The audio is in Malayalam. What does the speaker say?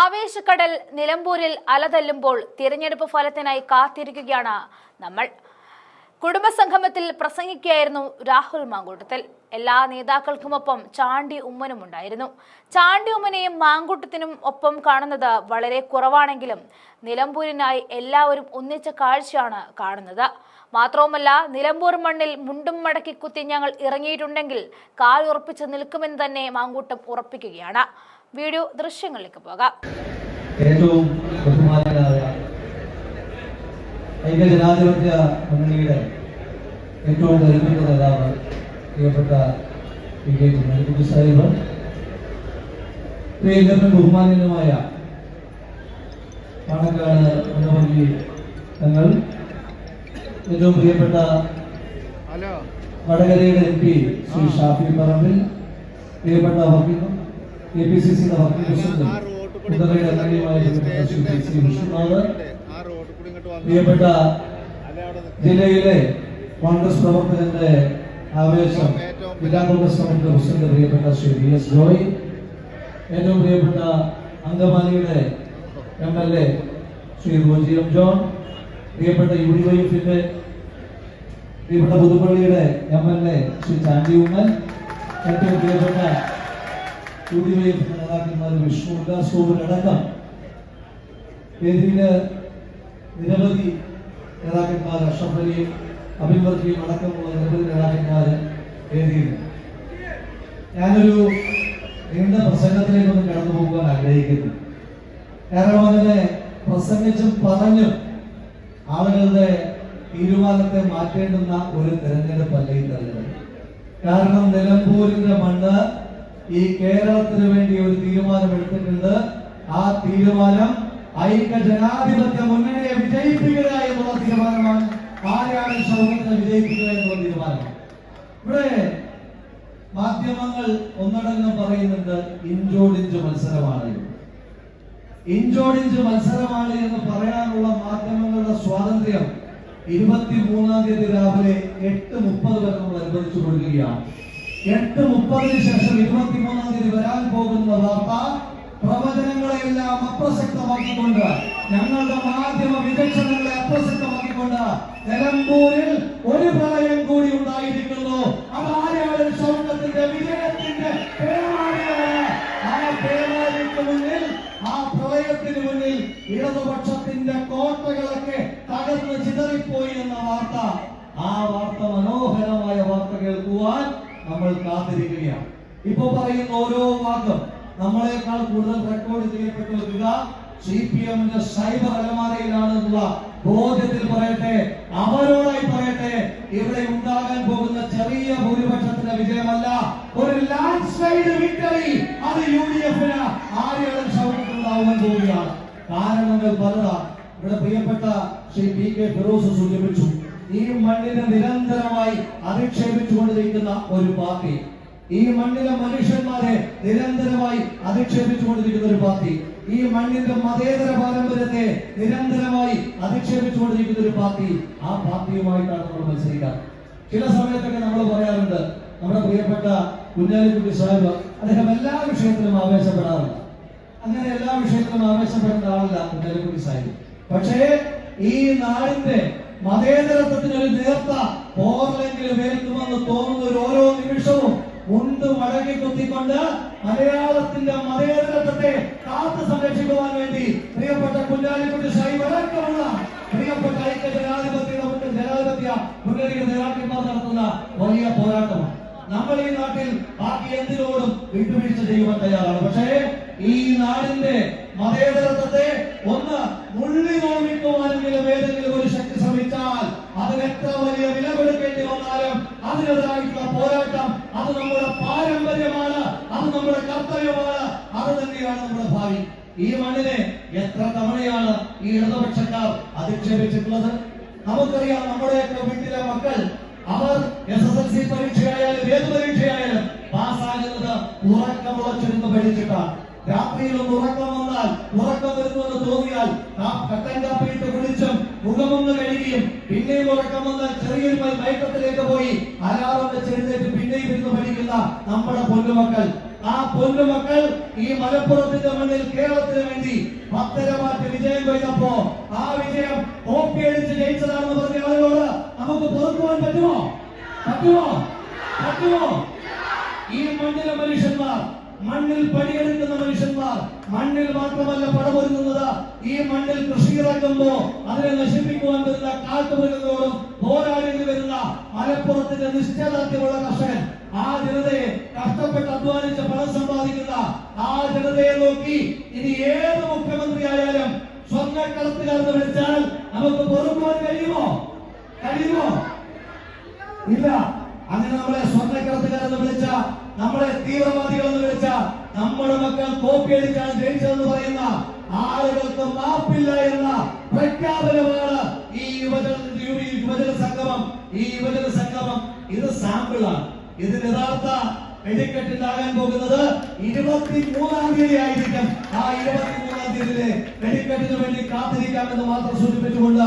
ആവേശക്കടൽ നിലമ്പൂരിൽ അലതല്ലുമ്പോൾ തിരഞ്ഞെടുപ്പ് ഫലത്തിനായി കാത്തിരിക്കുകയാണ് നമ്മൾ. കുടുംബസംഗമത്തിൽ പ്രസംഗിക്കുകയായിരുന്നു രാഹുൽ മാങ്കൂട്ടത്തിൽ. എല്ലാ നേതാക്കൾക്കുമൊപ്പം ചാണ്ടി ഉമ്മനും ഉണ്ടായിരുന്നു. ചാണ്ടി ഉമ്മനെയും മാങ്കൂട്ടത്തിനും ഒപ്പം കാണുന്നത് വളരെ കുറവാണെങ്കിലും നിലമ്പൂരിനായി എല്ലാവരും ഒന്നിച്ച കാഴ്ചയാണ് കാണുന്നത്. മാത്രവുമല്ല നിലമ്പൂർ മണ്ണിൽ മുണ്ടും മടക്കി കുത്തി ഞങ്ങൾ ഇറങ്ങിയിട്ടുണ്ടെങ്കിൽ കാലുറപ്പിച്ച് നിൽക്കുമെന്ന് തന്നെ മാങ്കൂട്ടം ഉറപ്പിക്കുകയാണ്. വീഡിയോ ദൃശ്യങ്ങളിലേക്ക് പോകാം. ഏറ്റവും മുന്നണിയുടെ ഏറ്റവും കരുത്തുറ്റ നേതാവ് പ്രിയപ്പെട്ട പി കെ കുഞ്ഞാലിക്കുട്ടി സാഹിബ്. പ്രിയങ്കരനും ബഹുമാനീയനുമായ പാണക്കാട് തങ്ങൾ ഏറ്റവും പ്രിയപ്പെട്ട ഹലോ. വടകരയുടെ എം പി ശ്രീ ഷാഫി പറമ്പിൽ പ്രിയപ്പെട്ട വക്കീൽ കെ പി സി സിയുടെ വർക്കിംഗ് പ്രസിഡന്റ് പ്രിയപ്പെട്ട ശ്രീ സി വിഷ്ണുനാഥ്. ജില്ലയിലെ കോൺഗ്രസ് പ്രവർത്തകന്റെ ആവേശം ജില്ലാ കോൺഗ്രസ് കമ്മിറ്റി പ്രസിഡന്റ് പ്രിയപ്പെട്ട ശ്രീ വി എസ് ജോയ് ഏറ്റവും പ്രിയപ്പെട്ട അങ്കമാലിയുടെ M L A Shri Roji M John പ്രിയപ്പെട്ട യു ഡി വൈഫിന്റെ പ്രിയപ്പെട്ട പുതുപ്പള്ളിയുടെ M L A Shri Chandy Oommen ഏറ്റവും പ്രിയപ്പെട്ട യു ഡി വൈ എഫ് നേതാക്കന്മാർ വിഷ്ണു ഉല്ലാസൂരടക്കം വേദിയിൽ നിരവധി നേതാക്കന്മാർ അഷ്റഫ് അലിയും അബിൻ വർക്കിയും അടക്കമുള്ള നിരവധി നേതാക്കന്മാർ വേദിയിൽ ഞാനൊരു നീണ്ട പ്രസംഗത്തിലേക്കൊന്നും കടന്നു പോകാൻ ആഗ്രഹിക്കുന്നു. കാരണം അങ്ങനെ പ്രസംഗിച്ചും പറഞ്ഞും ആളുകളുടെ തീരുമാനത്തെ മാറ്റേണ്ടുന്ന ഒരു തെരഞ്ഞെടുപ്പല്ല ഈ തെരഞ്ഞെടുപ്പ് കാരണം നിലമ്പൂരിന്റെ മണ്ണ് ഈ കേരളത്തിന് വേണ്ടി ഒരു തീരുമാനം എടുത്തിട്ടുണ്ട്. ആ തീരുമാനം ഐക്യ ജനാധിപത്യ മുന്നണിയെ വിജയിപ്പിക്കുക എന്നുള്ള തീരുമാനമാണ് ആരാണ് ഷൗക്കത്തിനെ വിജയിപ്പിക്കുക എന്നുള്ള തീരുമാനം. ഇവിടെ മാധ്യമങ്ങൾ ഒന്നടങ്കം പറയുന്നുണ്ട് ഇഞ്ചോടിഞ്ച് മത്സരമാണ്. ഇഞ്ചോടിഞ്ച് മത്സരമാണ് എന്ന് പറയാനുള്ള മാധ്യമങ്ങളുടെ സ്വാതന്ത്ര്യം ഇരുപത്തി മൂന്നാം തീയതി രാവിലെ എട്ട് മുപ്പത് വരെ നമ്മൾ അനുവദിച്ചു കൊടുക്കുകയാണ് എട്ട് മുപ്പതിന് ശേഷം ഇരുപത്തി മൂന്നാം തീയതി വരാൻ പോകുന്ന വാർത്ത പ്രവചനങ്ങളെല്ലാം അപ്രസക്തമാക്കിക്കൊണ്ട് ഞങ്ങളുടെ മാധ്യമ വിദക്ഷണങ്ങളെ അപ്രസക്തമാക്കിക്കൊണ്ട് നിലമ്പൂരിൽ ഒരു പ്രളയം കൂടി ഉണ്ടായിരിക്കുന്നു. അതാരാണ് സ്വർണത്തിന്റെ വിജയത്തിന്റെ ആ പേരാളിക്ക് മുന്നിൽ ആ പ്രളയത്തിന് മുന്നിൽ ഇടതുപക്ഷത്തിന്റെ കോട്ടകളൊക്കെ തകർന്ന് ചിതറിപ്പോയി എന്ന വാർത്ത. ആ വാർത്ത മനോഹരമായ വാർത്ത കേൾക്കുവാൻ നമ്മൾ കാത്തിരിക്കുകയാണ്. ഇപ്പൊ പറയുന്ന ഓരോ വാക്കും നമ്മളെക്കാൾ കൂടുതൽ റെക്കോർഡ് ചെയ്യപ്പെട്ടു വെക്കുക സി പി എമ്മിന്റെ സൈബർ അലമാരയിലാണെന്നുള്ള ബോധ്യത്തിൽ പറയട്ടെ അവരോടായി പറയട്ടെ ഇവിടെ ഉണ്ടാകാൻ പോകുന്ന ചെറിയ ഭൂരിപക്ഷത്തിന്റെ വിജയമല്ല. ഒരു ലാൻഡ് സ്ലൈഡ് വിക്ടറി അത് യു ഡി എഫിന് ആരെയും സൗകര്യത്തിലുണ്ടാവാൻ പോവുകയാണ്. കാരണങ്ങൾ പലതാണ് ഇവിടെ പ്രിയപ്പെട്ട ശ്രീ പി കെ ഫിറോസ് സൂചിപ്പിച്ചു ഈ മണ്ണിനെ നിരന്തരമായി അധിക്ഷേപിച്ചുകൊണ്ടിരിക്കുന്ന ഒരു പാർട്ടി. ഈ മണ്ണിലെ മനുഷ്യന്മാരെ നിരന്തരമായി അധിക്ഷേപിച്ചുകൊണ്ടിരിക്കുന്ന ഒരു പാർട്ടി. ഈ മണ്ണിന്റെ മതേതര പാരമ്പര്യത്തെ നിരന്തരമായി അധിക്ഷേപിച്ചുകൊണ്ടിരിക്കുന്ന ഒരു പാർട്ടി. ആ പാർട്ടിയുമായിട്ടാണ് നമ്മൾ മത്സരിക്കുക. ചില സമയത്തൊക്കെ നമ്മൾ പറയാറുണ്ട് നമ്മുടെ പ്രിയപ്പെട്ട കുഞ്ഞാലിക്കുട്ടി സാഹിബ് അദ്ദേഹം എല്ലാ വിഷയത്തിലും ആവേശപ്പെടാറുണ്ട്. അങ്ങനെ എല്ലാ വിഷയത്തിലും ആവേശപ്പെടേണ്ട ആളല്ല കുഞ്ഞാലിക്കുട്ടി സാഹിബ്. പക്ഷേ ഈ നാടിന്റെ മതേതരത്വത്തിന് ഒരു നേർത്ത പോർലെങ്കിലും ഏൽക്കുമെന്ന് തോന്നുന്ന ഓരോ നിമിഷവും മുണ്ട് മടങ്ങി കുത്തിക്കൊണ്ട് മലയാളത്തിന്റെ മതേതരത്വത്തെ കാത്തു സംരക്ഷിക്കുവാൻ വേണ്ടി പ്രിയപ്പെട്ട കുഞ്ഞാലിക്കുട്ടി സാഹിബ് അടക്കമുള്ള പ്രിയപ്പെട്ട ഐക്യ ജനാധിപത്യ ജനാധിപത്യ മുന്നണിയുടെ നേതാക്കന്മാർ നടത്തുന്ന വലിയ പോരാട്ടമാണ്. നമ്മൾ ഈ നാട്ടിൽ ബാക്കി എന്തിനോടും വിട്ടുവീഴ്ച ചെയ്യുവാൻ തയ്യാറാണ്. പക്ഷേ ഈ നാടിന്റെ മതേതരത്വത്തെ ഒന്ന് മുള്ളി നോമിക്കുവാനെങ്കിലും ഏതെങ്കിലും ഒരു അതിനെതിരായിട്ടുള്ള പോരാട്ടം അത് നമ്മുടെ പാരമ്പര്യമാണ് അത് നമ്മുടെ കർത്തവ്യമാണ് അത് തന്നെയാണ് നമ്മുടെ ഭാവി. ഈ മണ്ണിനെ എത്ര തവണയാണ് ഈ ഇടതുപക്ഷക്കാർ അധിക്ഷേപിച്ചിട്ടുള്ളത്? നമുക്കറിയാം നമ്മുടെയൊക്കെ വീട്ടിലെ മക്കൾ അവർ എസ് എസ് എൽ സി പരീക്ഷയായാലും ഏത് പരീക്ഷയായാലും പാസ്സാകുന്നത് ഉറക്കമുളച്ചിരുന്ന് പഠിച്ചിട്ടാണ്. രാത്രിയിൽ ഉറക്കം വന്നാൽ ഉറക്കം വരുന്നുവെന്ന് തോന്നിയാൽ കട്ടൻ കാപ്പിയിട്ട് കുടിച്ചും മുഖമൊന്ന് കഴുകിയും പിന്നെയും ഉറക്കം വന്ന് ചെറിയൊരു മയ- മയക്കത്തിലേക്ക് പോയി അലാറം വെച്ച് എഴുന്നേറ്റ് പിന്നെയും ഇരുന്ന് പഠിക്കുന്ന നമ്മുടെ പൊന്നുമക്കൾ. ആ പൊന്നുമക്കൾ ഈ മലപ്പുറത്തിന്റെ മണ്ണിൽ കേരളത്തിന് വേണ്ടി പത്തര മാറ്റ് വിജയം കൊയ്തപ്പോ ആ വിജയം കോപ്പിയടിച്ച് ജയിച്ചതാണെന്ന് പറഞ്ഞ ആളുകളോട് നമുക്ക് പൊറുക്കുവാൻ പറ്റുമോ? പറ്റുമോ? പറ്റുമോ? ഈ മണ്ണിലെ മനുഷ്യന്മാർ മണ്ണിൽ പണിയെടുക്കുന്ന മനുഷ്യന്മാർ മണ്ണിൽ മാത്രമല്ല പടമൊരുങ്ങുന്നത് ഈ മണ്ണിൽ കൃഷി ഇറക്കുമ്പോ അതിനെ നശിപ്പിക്കുവാൻ വരുന്ന കാട്ടുമൃഗങ്ങളോടും പോരാടേണ്ടി വരുന്ന മലപ്പുറത്തിന്റെ നിശ്ചയദാർഢ്യമുള്ള കർഷകൻ ആ ജനതയെ കഷ്ടപ്പെട്ട് അധ്വാനിച്ച് പണം സമ്പാദിക്കുന്ന ആ ജനതയെ നോക്കി ഇനി ഏത് മുഖ്യമന്ത്രി ആയാലും സ്വർണക്കടത്തുകാരെന്ന് വിളിച്ചാൽ നമുക്ക് പൊറുക്കുവാൻ കഴിയുമോ? കഴിയുമോ? ഇല്ല. അങ്ങനെ നമ്മളെ സ്വർണക്കടത്തുകാരെന്ന് വിളിച്ച നമ്മളെ തീവ്രവാദികളെന്ന് നമ്മുടെ മക്കൾ കോപ്പിയടിച്ചാണ് ജയിച്ചതെന്ന് പറയുന്ന ആളുകൾക്ക് മാപ്പില്ല എന്ന പ്രഖ്യാപനമാണ് ഈ യുവജന യുവജന സംഗമം. ഈ യുവജന സംഗമം ഇത് സാമ്പിളാണ് ഇത് യഥാർത്ഥ വെടിക്കെട്ടുണ്ടാകാൻ പോകുന്നത് ഇരുപത്തി മൂന്നാം തീയതി ആയിരിക്കും. ആ ഇരുപത്തി മൂന്നാം തീയതിയിലെ വെടിക്കെട്ടിന് വേണ്ടി കാത്തിരിക്കാമെന്ന് മാത്രം സൂചിപ്പിച്ചുകൊണ്ട്